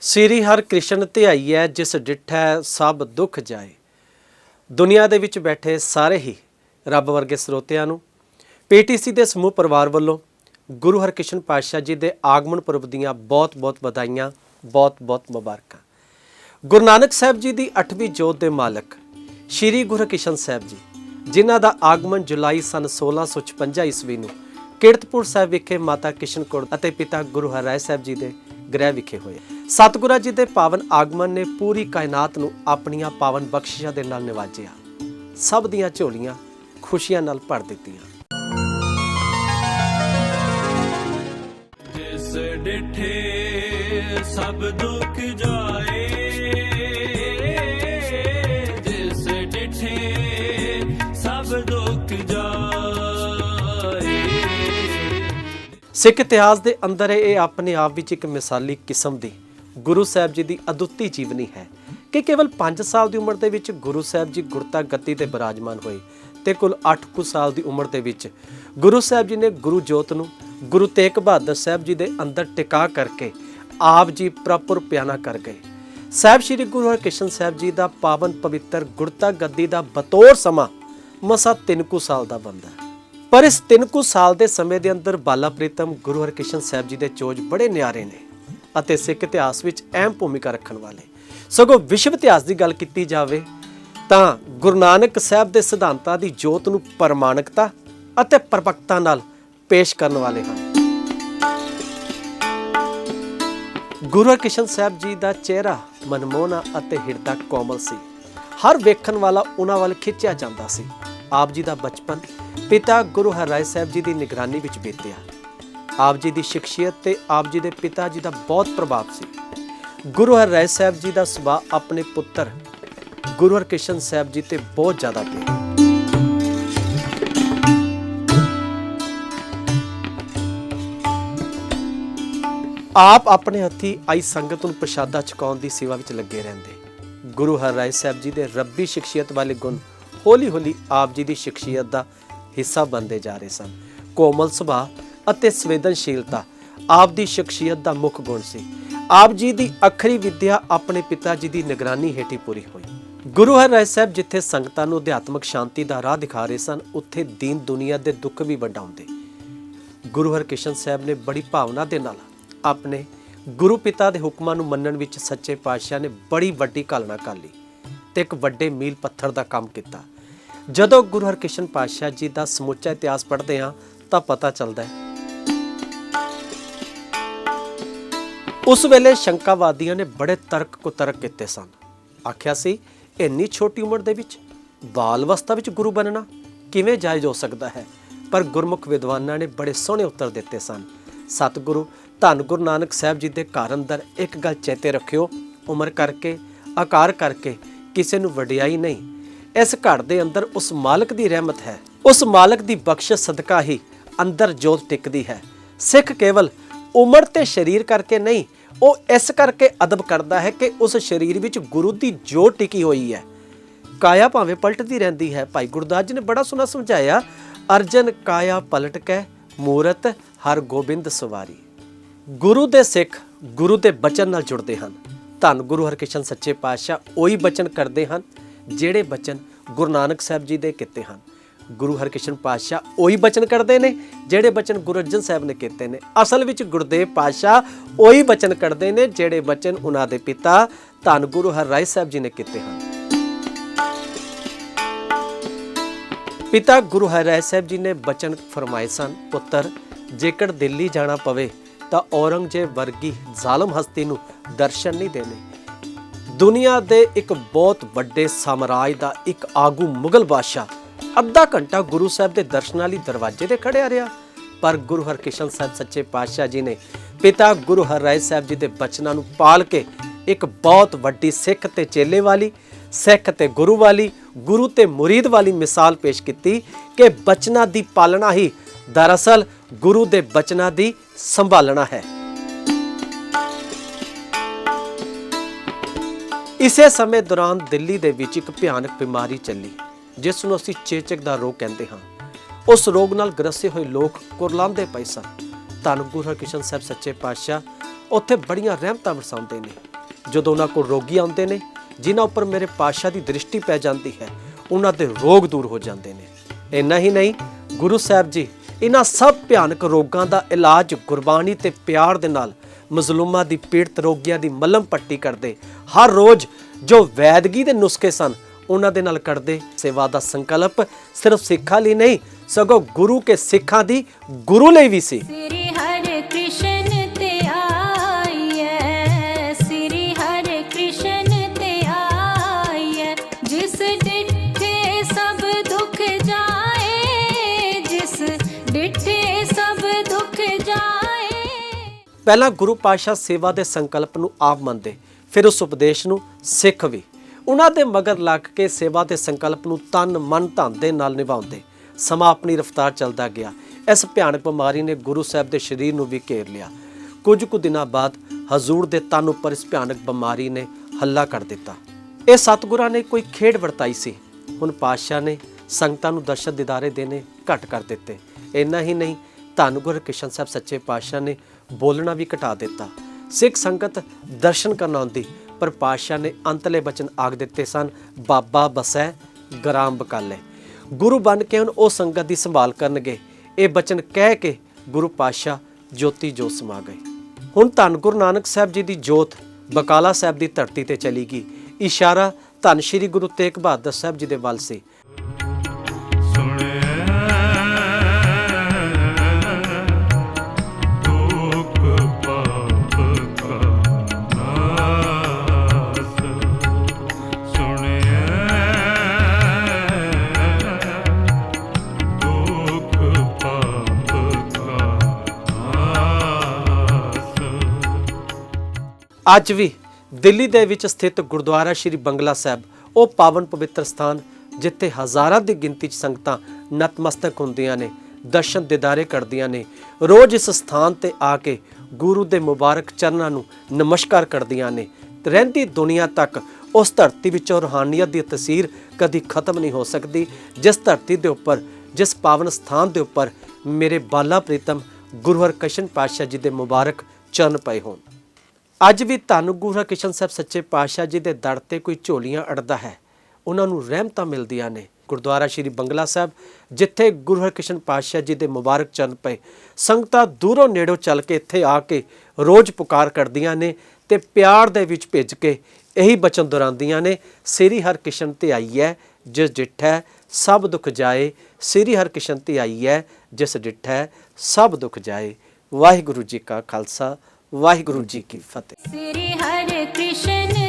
ਸ੍ਰੀ ਹਰ ਕ੍ਰਿਸ਼ਨ ਧਿਆਈ ਹੈ, ਜਿਸ ਡਿਠੈ ਸਭ ਦੁੱਖ ਜਾਏ। ਦੁਨੀਆ ਦੇ ਵਿੱਚ ਬੈਠੇ ਸਾਰੇ ਹੀ ਰੱਬ ਵਰਗੇ ਸਰੋਤਿਆਂ ਨੂੰ, ਪੀਟੀਸੀ ਦੇ ਸਮੂਹ ਪਰਿਵਾਰ ਵੱਲੋਂ ਗੁਰੂ ਹਰਕ੍ਰਿਸ਼ਨ ਪਾਤਸ਼ਾਹ ਜੀ ਦੇ ਆਗਮਨ ਪੁਰਬ ਦੀਆਂ ਬਹੁਤ-ਬਹੁਤ ਵਧਾਈਆਂ, ਬਹੁਤ-ਬਹੁਤ ਮੁਬਾਰਕਾਂ। ਗੁਰੂ ਨਾਨਕ ਸਾਹਿਬ ਜੀ ਦੀ 8ਵੀਂ ਜੋਤ ਦੇ ਮਾਲਕ ਸ਼੍ਰੀ ਗੁਰੂ ਹਰਕ੍ਰਿਸ਼ਨ ਸਾਹਿਬ ਜੀ, ਜਿਨ੍ਹਾਂ ਦਾ ਆਗਮਨ ਜੁਲਾਈ ਸਨ 1656 ਈਸਵੀ ਨੂੰ ਕੀਰਤਪੁਰ ਸਾਹਿਬ ਵਿਖੇ ਮਾਤਾ ਕਿਸ਼ਨ ਕੌਰ ਅਤੇ ਪਿਤਾ ਗੁਰੂ ਹਰਿ ਸਾਹਿਬ ਜੀ ਦੇ ਗ੍ਰਹਿ ਵਿਖੇ ਹੋਏ। ਸਤਿਗੁਰਾਂ ਜੀ ਦੇ ਪਾਵਨ ਆਗਮਨ ਨੇ ਪੂਰੀ ਕਾਇਨਾਤ ਨੂੰ ਆਪਣੀਆਂ ਪਾਵਨ ਬਖਸ਼ਿਸ਼ਾਂ ਦੇ ਨਾਲ ਨਿਵਾਜਿਆ। ਸਭ ਦੀਆਂ ਝੋਲੀਆਂ ਖੁਸ਼ੀਆਂ ਨਾਲ ਭਰ ਦਿੱਤੀਆਂ। ਜਿਸ ਡਿਠੇ ਸਭ ਦੁੱਖ ਜਾਏ ਸਿੱਖ ਇਤਿਹਾਸ ਦੇ ਅੰਦਰ ਇਹ ਆਪਣੇ ਆਪ ਵਿੱਚ ਇੱਕ ਮਿਸਾਲੀ ਕਿਸਮ ਦੀ ਗੁਰੂ ਸਾਹਿਬ ਜੀ ਦੀ ਅਦੁੱਤੀ ਜੀਵਨੀ ਹੈ ਕਿ ਕੇਵਲ 5 ਸਾਲ ਦੀ ਉਮਰ ਦੇ ਵਿੱਚ ਗੁਰੂ ਸਾਹਿਬ ਜੀ ਗੁਰਤਾ ਗੱਦੀ ਤੇ ਬਿਰਾਜਮਾਨ ਹੋਏ ਤੇ ਕੁੱਲ 8 ਕੁ ਸਾਲ ਦੀ ਉਮਰ ਦੇ ਵਿੱਚ ਗੁਰੂ ਸਾਹਿਬ ਜੀ ਨੇ ਗੁਰੂ ਜੋਤ ਨੂੰ ਗੁਰੂ ਤੇਗ ਬਹਾਦਰ ਸਾਹਿਬ ਜੀ ਦੇ ਅੰਦਰ ਟਿਕਾ ਕਰਕੇ ਆਪ ਜੀ ਪ੍ਰਪੁਰ ਪਿਆਨਾ ਕਰ ਗਏ। ਸਾਹਿਬ ਸ੍ਰੀ ਗੁਰੂ ਹਰਕ੍ਰਿਸ਼ਨ ਸਾਹਿਬ ਜੀ ਦਾ ਪਾਵਨ ਪਵਿੱਤਰ ਗੁਰਤਾ ਗੱਦੀ ਦਾ ਬਤੌਰ ਸਮਾਂ ਮਸਾ 3 ਕੁ ਸਾਲ ਦਾ ਬੰਦਾ ਪਰ ਇਸ ਤਿੰਨ ਕੁ ਸਾਲ ਦੇ ਸਮੇਂ ਦੇ ਅੰਦਰ ਬਾਲਾ ਪ੍ਰੀਤਮ ਗੁਰੂ ਹਰਕ੍ਰਿਸ਼ਨ ਸਾਹਿਬ ਜੀ ਦੇ ਚੋਜ ਬੜੇ ਨਿਆਰੇ ਨੇ ਅਤੇ ਸਿੱਖ ਇਤਿਹਾਸ ਵਿੱਚ ਅਹਿਮ ਭੂਮਿਕਾ ਰੱਖਣ ਵਾਲੇ। ਸਗੋਂ ਵਿਸ਼ਵ ਇਤਿਹਾਸ ਦੀ ਗੱਲ ਕੀਤੀ ਜਾਵੇ ਤਾਂ ਗੁਰੂ ਨਾਨਕ ਸਾਹਿਬ ਦੇ ਸਿਧਾਂਤਾਂ ਦੀ ਜੋਤ ਨੂੰ ਪ੍ਰਮਾਣਿਕਤਾ ਅਤੇ ਪਰਪੱਕਤਾ ਨਾਲ ਪੇਸ਼ ਕਰਨ ਵਾਲੇ ਹਨ। ਗੁਰੂ ਹਰਕ੍ਰਿਸ਼ਨ ਸਾਹਿਬ ਜੀ ਦਾ ਚਿਹਰਾ ਮਨਮੋਹਣਾ ਅਤੇ ਹਿਰਦਾ ਕੋਮਲ ਸੀ। ਹਰ ਵੇਖਣ ਵਾਲਾ ਉਹਨਾਂ ਵੱਲ ਖਿੱਚਿਆ ਜਾਂਦਾ ਸੀ। ਆਪ ਜੀ ਦਾ ਬਚਪਨ ਪਿਤਾ ਗੁਰੂ ਹਰਿ ਸਾਹਿਬ ਜੀ ਦੀ ਨਿਗਰਾਨੀ ਵਿੱਚ ਬੀਤਿਆ। ਆਪ ਜੀ ਦੀ ਸ਼ਖਸੀਅਤ ਤੇ ਆਪ ਜੀ ਦੇ ਪਿਤਾ ਜੀ ਦਾ ਬਹੁਤ ਪ੍ਰਭਾਵ ਸੀ। ਗੁਰੂ ਹਰਿ ਸਾਹਿਬ ਜੀ ਦਾ ਸੁਭਾਅ ਆਪਣੇ ਪੁੱਤਰ ਗੁਰੂ ਹਰਕ੍ਰਿਸ਼ਨ ਸਾਹਿਬ ਜੀ ਤੇ ਬਹੁਤ ਜ਼ਿਆਦਾ ਪਿਆਰ ਆਪ ਆਪਣੇ ਹੱਥੀ ਆਈ ਸੰਗਤ ਨੂੰ ਪ੍ਰਸ਼ਾਦਾ ਛਕਾਉਣ ਦੀ ਸੇਵਾ ਵਿੱਚ ਲੱਗੇ ਰਹਿੰਦੇ। ਗੁਰੂ ਹਰਿ ਸਾਹਿਬ ਜੀ ਦੇ ਰੱਬੀ ਸ਼ਖਸੀਅਤ ਵਾਲੇ ਗੁਣ ਹੌਲੀ-ਹੌਲੀ ਆਪ ਜੀ ਦੀ ਸ਼ਖਸੀਅਤ ਦਾ ਹਿੱਸਾ ਬਣਦੇ ਜਾ ਰਹੇ ਸਨ। ਕੋਮਲ ਸੁਭਾਅ ਅਤੇ ਸੰਵੇਦਨਸ਼ੀਲਤਾ ਆਪ ਦੀ ਸ਼ਖਸੀਅਤ ਦਾ ਮੁੱਖ ਗੁਣ ਸੀ। ਆਪ ਜੀ ਦੀ ਅਖਰੀ ਵਿਦਿਆ ਆਪਣੇ ਪਿਤਾ ਜੀ ਦੀ ਨਿਗਰਾਨੀ ਹੇਠੀ ਪੂਰੀ ਹੋਈ। ਗੁਰੂ ਹਰਿ ਸਾਹਿਬ ਜਿੱਥੇ ਸੰਗਤਾਂ ਨੂੰ ਅਧਿਆਤਮਕ ਸ਼ਾਂਤੀ ਦਾ ਰਾਹ ਦਿਖਾ ਰਹੇ ਸਨ, ਉੱਥੇ ਦੀਨ ਦੁਨੀਆ ਦੇ ਦੁੱਖ ਵੀ ਵੰਡਾਉਂਦੇ। ਗੁਰੂ ਹਰਕ੍ਰਿਸ਼ਨ ਸਾਹਿਬ ਨੇ ਬੜੀ ਭਾਵਨਾ ਦੇ ਨਾਲ ਆਪਣੇ ਗੁਰੂ ਪਿਤਾ ਦੇ ਹੁਕਮਾਂ ਨੂੰ ਮੰਨਣ ਵਿੱਚ ਸੱਚੇ ਪਾਤਸ਼ਾਹ ਨੇ ਬੜੀ ਵੱਡੀ ਘਾਲਣਾ ਲਈ ਤੇ ਇੱਕ ਵੱਡੇ ਮੀਲ ਪੱਥਰ ਦਾ ਕੰਮ ਕੀਤਾ। ਜਦੋਂ ਗੁਰੂ ਹਰਕ੍ਰਿਸ਼ਨ ਪਾਤਸ਼ਾਹ ਜੀ ਦਾ ਸਮੁੱਚਾ ਇਤਿਹਾਸ ਪੜ੍ਹਦੇ ਹਾਂ, ਤਾਂ ਪਤਾ ਚੱਲਦਾ ਹੈ। ਉਸ ਵੇਲੇ ਸ਼ੰਕਾਵਾਦੀਆਂ ਨੇ ਬੜੇ ਤਰਕ ਕੁਤਰਕ ਕੀਤੇ ਸਨ। ਆਖਿਆ ਸੀ, ਇੰਨੀ ਛੋਟੀ ਉਮਰ ਦੇ ਵਿੱਚ ਬਾਲ ਅਵਸਥਾ ਵਿੱਚ ਗੁਰੂ ਬਣਨਾ ਕਿਵੇਂ ਜਾਇਜ਼ ਹੋ ਸਕਦਾ ਹੈ? ਪਰ ਗੁਰਮੁਖ ਵਿਦਵਾਨਾਂ ਨੇ ਬੜੇ ਸੋਹਣੇ ਉੱਤਰ ਦਿੱਤੇ ਸਨ। ਸਤਿਗੁਰੂ, ਧੰਨ ਗੁਰੂ ਨਾਨਕ ਸਾਹਿਬ ਜੀ ਦੇ ਘਰ ਅੰਦਰ ਇੱਕ ਗੱਲ ਚੇਤੇ ਰੱਖਿਓ। ਉਮਰ ਕਰਕੇ, ਆਕਾਰ ਕਰਕੇ ਕਿਸੇ ਨੂੰ ਵਡਿਆਈ ਨਹੀਂ ਇਸ ਘਰ ਦੇ ਅੰਦਰ ਉਸ ਮਾਲਕ ਦੀ ਰਹਿਮਤ ਹੈ। ਉਸ ਮਾਲਕ ਦੀ ਬਖਸ਼ਿਸ਼ ਸਦਕਾ ਹੀ ਅੰਦਰ ਜੋਤ ਟਿਕਦੀ ਹੈ। ਸਿੱਖ ਕੇਵਲ ਉਮਰ ਤੇ ਸਰੀਰ ਕਰਕੇ ਨਹੀਂ, ਉਹ ਇਸ ਕਰਕੇ ਅਦਬ ਕਰਦਾ ਹੈ ਕਿ ਉਸ ਸਰੀਰ ਵਿੱਚ ਗੁਰੂ ਦੀ ਜੋਤ ਟਿਕੀ ਹੋਈ ਹੈ। ਕਾਇਆ ਭਾਵੇਂ ਪਲਟਦੀ ਰਹਿੰਦੀ ਹੈ। ਭਾਈ ਗੁਰਦਾਸ ਜੀ ਨੇ ਬੜਾ ਸੋਹਣਾ ਸਮਝਾਇਆ, ਅਰਜਨ ਕਾਇਆ ਪਲਟ ਕੇ, ਮੂਰਤ ਹਰ ਗੋਬਿੰਦ ਸਵਾਰੀ। ਗੁਰੂ ਦੇ ਸਿੱਖ ਗੁਰੂ ਦੇ ਬਚਨ ਨਾਲ ਜੁੜਦੇ ਹਨ। ਧੰਨ ਗੁਰੂ ਹਰਕ੍ਰਿਸ਼ਨ ਸੱਚੇ ਪਾਤਸ਼ਾਹ, ਉਹੀ ਬਚਨ ਕਰਦੇ ਹਨ। ਜਿਹੜੇ ਬਚਨ ਗੁਰੂ ਨਾਨਕ ਸਾਹਿਬ ਜੀ ਦੇ ਕੀਤੇ ਹਨ। ਗੁਰੂ ਹਰਕ੍ਰਿਸ਼ਨ ਪਾਤਸ਼ਾਹ ਉਹੀ ਬਚਨ ਕੱਢਦੇ ਨੇ, ਜਿਹੜੇ ਬਚਨ ਗੁਰੂ ਅਰਜਨ ਸਾਹਿਬ ਨੇ ਕੀਤੇ ਨੇ। ਅਸਲ ਵਿੱਚ ਗੁਰਦੇਵ ਪਾਤਸ਼ਾਹ ਉਹੀ ਬਚਨ ਕੱਢਦੇ ਨੇ, ਜਿਹੜੇ ਬਚਨ ਉਹਨਾਂ ਦੇ ਪਿਤਾ ਧੰਨ ਗੁਰੂ ਹਰਿ ਸਾਹਿਬ ਜੀ ਨੇ ਕੀਤੇ ਹਨ। ਪਿਤਾ ਗੁਰੂ ਹਰਿ ਸਾਹਿਬ ਜੀ ਨੇ ਬਚਨ ਫਰਮਾਏ ਸਨ, ਪੁੱਤਰ, ਜੇਕਰ ਦਿੱਲੀ ਜਾਣਾ ਪਵੇ ਤਾਂ ਔਰੰਗਜ਼ੇਬ ਵਰਗੀ ਜ਼ਾਲਮ ਹਸਤੀ ਨੂੰ ਦਰਸ਼ਨ ਨਹੀਂ ਦੇਣੇ। ਦੁਨੀਆ ਦੇ ਇੱਕ ਬਹੁਤ ਵੱਡੇ ਸਾਮਰਾਜ ਦਾ ਇੱਕ ਆਗੂ ਮੁਗਲ ਬਾਦਸ਼ਾਹ ਅੱਧਾ ਘੰਟਾ ਗੁਰੂ ਸਾਹਿਬ ਦੇ ਦਰਸ਼ਨਾਂ ਲਈ ਦਰਵਾਜ਼ੇ ਤੇ ਖੜਿਆ ਰਿਹਾ। ਪਰ ਗੁਰੂ ਹਰਕ੍ਰਿਸ਼ਨ ਸਾਹਿਬ ਸੱਚੇ ਪਾਤਸ਼ਾਹ ਜੀ ਨੇ ਪਿਤਾ ਗੁਰੂ ਹਰਿ ਸਾਹਿਬ ਜੀ ਦੇ ਬਚਨਾਂ ਨੂੰ ਪਾਲ ਕੇ ਇੱਕ ਬਹੁਤ ਵੱਡੀ ਸਿੱਖ ਤੇ ਚੇਲੇ ਵਾਲੀ, ਸਿੱਖ ਤੇ ਗੁਰੂ ਵਾਲੀ, ਗੁਰੂ ਤੇ ਮੁਰੀਦ ਵਾਲੀ ਮਿਸਾਲ ਪੇਸ਼ ਕੀਤੀ ਕਿ ਬਚਨਾਂ ਦੀ ਪਾਲਣਾ ਹੀ ਦਰਅਸਲ ਗੁਰੂ ਦੇ ਬਚਨਾਂ ਦੀ ਸੰਭਾਲਣਾ ਹੈ। ਇਸੇ ਸਮੇਂ ਦੌਰਾਨ ਦਿੱਲੀ ਦੇ ਵਿੱਚ ਇੱਕ ਭਿਆਨਕ ਬਿਮਾਰੀ ਚੱਲੀ, ਜਿਸ ਨੂੰ ਅਸੀਂ ਚੇਚਕ ਦਾ ਰੋਗ ਕਹਿੰਦੇ ਹਾਂ। ਉਸ ਰੋਗ ਨਾਲ ਗ੍ਰਸੇ ਹੋਏ ਲੋਕ ਕੁਰਲਾਉਂਦੇ ਪਏ ਸਨ। ਧੰਨ ਗੁਰੂ ਹਰਕ੍ਰਿਸ਼ਨ ਸਾਹਿਬ ਸੱਚੇ ਪਾਤਸ਼ਾਹ, ਉੱਥੇ ਬੜੀਆਂ ਰਹਿਮਤਾਂ ਵਰਸਾਉਂਦੇ ਨੇ। ਜਦੋਂ ਉਹਨਾਂ ਕੋਲ ਰੋਗੀ ਆਉਂਦੇ ਨੇ, ਜਿਨ੍ਹਾਂ ਉੱਪਰ ਮੇਰੇ ਪਾਤਸ਼ਾਹ ਦੀ ਦ੍ਰਿਸ਼ਟੀ ਪੈ ਜਾਂਦੀ ਹੈ, ਉਹਨਾਂ ਦੇ ਰੋਗ ਦੂਰ ਹੋ ਜਾਂਦੇ ਨੇ। ਇੰਨਾ ਹੀ ਨਹੀਂ, ਗੁਰੂ ਸਾਹਿਬ ਜੀ, ਇਹਨਾਂ ਸਭ ਭਿਆਨਕ ਰੋਗਾਂ ਦਾ ਇਲਾਜ ਗੁਰਬਾਣੀ ਤੇ ਪਿਆਰ ਦੇ ਨਾਲ ਮਜ਼ਲੂਮਾਂ ਦੀ ਪੀੜਤ ਰੋਗੀਆਂ ਦੀ ਮਲਮ ਪੱਟੀ ਕਰਦੇ। ਹਰ ਰੋਜ਼ ਜੋ ਵੈਦਗੀ ਦੇ ਨੁਸਖੇ ਸਨ, ਉਹਨਾਂ ਦੇ ਨਾਲ ਕਰਦੇ ਸੇਵਾ ਦਾ ਸੰਕਲਪ ਸਿਰਫ ਸਿੱਖਾਂ ਲਈ ਨਹੀਂ, ਸਗੋਂ ਗੁਰੂ ਕੇ ਸਿੱਖਾਂ ਦੀ ਗੁਰੂ ਲਈ ਵੀ ਸੀ। ਪਹਿਲਾਂ ਗੁਰੂ ਪਾਤਸ਼ਾਹ ਸੇਵਾ ਦੇ ਸੰਕਲਪ ਨੂੰ ਆਪ ਮੰਨਦੇ, ਫਿਰ ਉਸ ਉਪਦੇਸ਼ ਨੂੰ ਸਿੱਖ ਵੀ। ਉਹਨਾਂ ਦੇ ਮਗਰ ਲੱਗ ਕੇ ਸੇਵਾ ਦੇ ਸੰਕਲਪ ਨੂੰ ਤਨ ਮਨ ਧਨ ਦੇ ਨਾਲ ਨਿਭਾਉਂਦੇ। ਸਮਾਂ ਆਪਣੀ ਰਫ਼ਤਾਰ ਚੱਲਦਾ ਗਿਆ। ਇਸ ਭਿਆਨਕ ਬਿਮਾਰੀ ਨੇ ਗੁਰੂ ਸਾਹਿਬ ਦੇ ਸਰੀਰ ਨੂੰ ਵੀ ਘੇਰ ਲਿਆ। ਕੁਝ ਕੁ ਦਿਨਾਂ ਬਾਅਦ ਹਜ਼ੂਰ ਦੇ ਤਨ ਉੱਪਰ ਇਸ ਭਿਆਨਕ ਬਿਮਾਰੀ ਨੇ ਹੱਲਾ ਕਰ ਦਿੱਤਾ। ਇਹ ਸਤਿਗੁਰਾਂ ਨੇ ਕੋਈ ਖੇਡ ਵਰਤਾਈ ਸੀ। ਹੁਣ ਪਾਤਸ਼ਾਹ ਨੇ ਸੰਗਤਾਂ ਨੂੰ ਦਰਸ਼ਨ ਦਿਦਾਰੇ ਦੇਣੇ ਘੱਟ ਕਰ ਦਿੱਤੇ। ਇੰਨਾ ਹੀ ਨਹੀਂ, ਧੰਨ ਗੁਰ ਕਿਸ਼ਨ ਸਾਹਿਬ ਸੱਚੇ ਪਾਤਸ਼ਾਹ ਨੇ ਬੋਲਣਾ ਵੀ ਘਟਾ ਦਿੱਤਾ। ਸਿੱਖ ਸੰਗਤ ਦਰਸ਼ਨ ਕਰਨ ਆਉਂਦੀ, ਪਰ ਪਾਤਸ਼ਾਹ ਨੇ ਅੰਤਲੇ ਬਚਨ ਆਖ ਦਿੱਤੇ ਸਨ, ਬਾਬਾ ਬਸੈ, ਗ੍ਰਾਮ ਬਕਾਲੇ। ਗੁਰੂ ਬਣ ਕੇ ਹੁਣ ਉਹ ਸੰਗਤ ਦੀ ਸੰਭਾਲ ਕਰਨਗੇ। ਇਹ ਬਚਨ ਕਹਿ ਕੇ ਗੁਰੂ ਪਾਤਸ਼ਾਹ ਜੋਤੀ ਜੋਤ ਸਮਾ ਗਏ। ਹੁਣ ਧੰਨ ਗੁਰੂ ਨਾਨਕ ਸਾਹਿਬ ਜੀ ਦੀ ਜੋਤ ਬਕਾਲਾ ਸਾਹਿਬ ਦੀ ਧਰਤੀ ਤੇ ਚਲੀ ਗਈ। ਇਸ਼ਾਰਾ ਧੰਨ ਸ਼੍ਰੀ ਗੁਰੂ ਤੇਗ ਬਹਾਦਰ ਸਾਹਿਬ ਜੀ ਦੇ ਵੱਲ ਸੀ। ਅੱਜ ਵੀ ਦਿੱਲੀ ਦੇ ਵਿੱਚ ਸਥਿਤ ਗੁਰਦੁਆਰਾ ਸ਼੍ਰੀ ਬੰਗਲਾ ਸਾਹਿਬ, ਉਹ ਪਾਵਨ ਪਵਿੱਤਰ ਸਥਾਨ, ਜਿੱਥੇ ਹਜ਼ਾਰਾਂ ਦੀ ਗਿਣਤੀ 'ਚ ਸੰਗਤਾਂ ਨਤਮਸਤਕ ਹੁੰਦੀਆਂ ਨੇ, ਦਰਸ਼ਨ ਦਿਦਾਰੇ ਕਰਦੀਆਂ ਨੇ, ਰੋਜ਼ ਇਸ ਸਥਾਨ ਤੇ ਆ ਕੇ ਗੁਰੂ ਦੇ ਮੁਬਾਰਕ ਚਰਨਾਂ ਨੂੰ ਨਮਸਕਾਰ ਕਰਦੀਆਂ ਨੇ। ਰਹਿੰਦੀ ਦੁਨੀਆ ਤੱਕ ਉਸ ਧਰਤੀ ਵਿੱਚੋਂ ਰੂਹਾਨੀਅਤ ਦੀ ਤਸਵੀਰ ਕਦੀ ਖਤਮ ਨਹੀਂ ਹੋ ਸਕਦੀ, ਜਿਸ ਧਰਤੀ ਦੇ ਉੱਪਰ, ਜਿਸ ਪਾਵਨ ਸਥਾਨ ਦੇ ਉੱਪਰ ਮੇਰੇ ਬਾਲਾ ਪ੍ਰੀਤਮ ਗੁਰੂ ਹਰਕ੍ਰਿਸ਼ਨ ਪਾਤਸ਼ਾਹ ਜੀ ਦੇ ਮੁਬਾਰਕ ਚਰਨ ਪਏ ਹੋਣ। ਅੱਜ ਵੀ ਧੰਨ ਗੁਰੂ ਹਰਕ੍ਰਿਸ਼ਨ ਸਾਹਿਬ ਸੱਚੇ ਪਾਤਸ਼ਾਹ ਜੀ ਦੇ ਦਰ ਤੇ ਕੋਈ ਝੋਲੀਆਂ ਅੜਦਾ ਹੈ। ਉਹਨਾਂ ਨੂੰ ਰਹਿਮਤਾਂ ਮਿਲਦੀਆਂ ਨੇ। ਗੁਰਦੁਆਰਾ ਸ਼੍ਰੀ ਬੰਗਲਾ ਸਾਹਿਬ, ਜਿੱਥੇ ਗੁਰੂ ਹਰਕ੍ਰਿਸ਼ਨ ਪਾਤਸ਼ਾਹ ਜੀ ਦੇ ਮੁਬਾਰਕ ਚਰਨ ਪਏ, ਸੰਗਤਾਂ ਦੂਰੋਂ ਨੇੜੋਂ ਚੱਲ ਕੇ ਇੱਥੇ ਆ ਕੇ ਰੋਜ਼ ਪੁਕਾਰ ਕਰਦੀਆਂ ਨੇ ਤੇ ਪਿਆਰ ਦੇ ਵਿੱਚ ਭਿੱਜ ਕੇ ਇਹੀ ਬਚਨ ਦੁਹਰਾਉਂਦੀਆਂ ਨੇ, ਸ੍ਰੀ ਹਰਕ੍ਰਿਸ਼ਨ ਤੇ ਆਈ ਹੈ ਜਿਸ ਡਿਠੈ, ਸਭ ਦੁੱਖ ਜਾਏ। ਸ੍ਰੀ ਹਰਕ੍ਰਿਸ਼ਨ ਤੇ ਆਈ ਹੈ ਜਿਸ ਡਿਠੈ, ਸਭ ਦੁੱਖ ਜਾਏ। ਵਾਹਿਗੁਰੂ ਜੀ ਕਾ ਖਾਲਸਾ ਵਾਹਿਗੁਰੂ ਜੀ ਕੀ ਫਤਿਹ। ਸ੍ਰੀ ਹਰਿ ਕ੍ਰਿਸ਼ਨ